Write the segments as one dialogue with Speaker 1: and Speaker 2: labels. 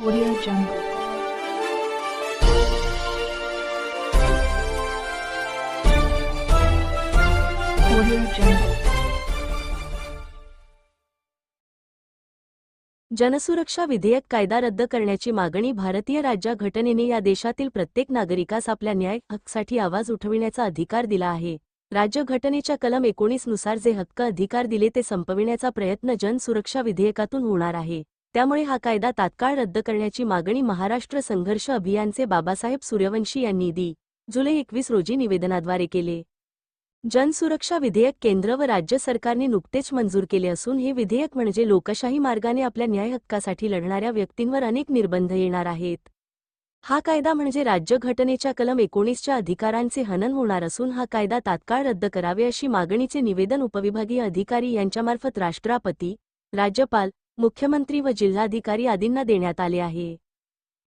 Speaker 1: Audio Jungle.
Speaker 2: जनसुरक्षा विधेयक कायदा रद्द करण्याची मागणी भारतीय राज्य घटनेने या देशातील प्रत्येक नागरिकास आपल्या न्याय हक्कासाठी आवाज उठविण्याचा अधिकार दिला आहे. राज्य घटनेच्या कलम एकोणीसनुसार जे हक्क अधिकार दिले ते संपविण्याचा प्रयत्न जनसुरक्षा विधेयकातून होणार आहे. त्यामुळे हा कायदा तात्काळ रद्द करण्याची मागणी महाराष्ट्र संघर्ष अभियानचे बाबासाहेब सूर्यवंशी यांनी दी. जुलै एकवीस रोजी निवेदनाद्वारे केले. जनसुरक्षा विधेयक केंद्र व राज्य सरकारने नुकतेच मंजूर केले असून हे विधेयक म्हणजे लोकशाही मार्गाने आपल्या न्याय हक्कासाठी लढणाऱ्या व्यक्तींवर अनेक निर्बंध येणार आहेत. हा कायदा म्हणजे राज्यघटनेच्या कलम एकोणीसच्या अधिकारांचे हनन होणार असून हा कायदा तात्काळ रद्द करावे अशी मागणीचे निवेदन उपविभागीय अधिकारी यांच्यामार्फत राष्ट्रपती राज्यपाल मुख्यमंत्री व जिल्हाधिकारी आदींना देण्यात आले आहे.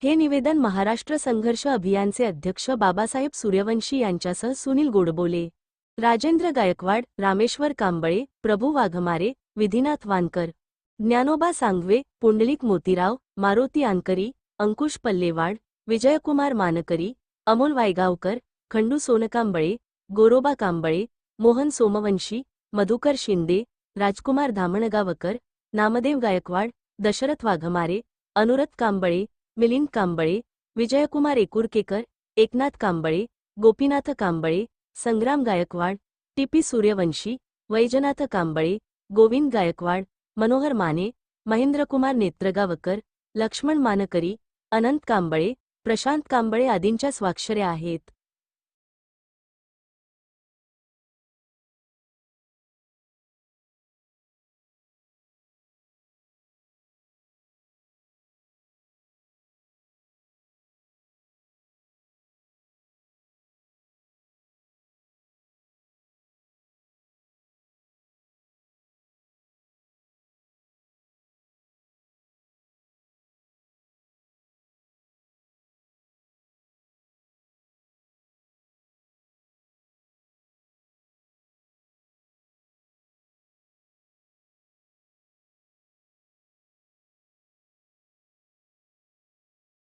Speaker 2: हे निवेदन महाराष्ट्र संघर्ष अभियानचे अध्यक्ष बाबासाहेब सूर्यवंशी यांच्यासह सुनील गोडबोले राजेंद्र गायकवाड रामेश्वर कांबळे प्रभू वाघमारे विधिनाथ वानकर ज्ञानोबा सांगवे पुंडलिक मोतीराव मारुती आंकरी अंकुश पल्लेवाड विजयकुमार मानकरी अमोल वायगावकर खंडू सोनकांबळे गोरोबा कांबळे मोहन सोमवंशी मधुकर शिंदे राजकुमार धामणगावकर नामदेव गायकवाड दशरथ वाघमारे अनुरत कांबळे मिलिंद कांबळे विजयकुमार एकुरकेकर एकनाथ कांबळे गोपीनाथ कांबळे संग्राम गायकवाड टीपी सूर्यवंशी वैजनाथ कांबळे गोविंद गायकवाड मनोहर माने महेंद्रकुमार नेत्रगावकर लक्ष्मण मानकरी अनंत कांबळे प्रशांत कांबळे आदींच्या स्वाक्षऱ्या आहेत.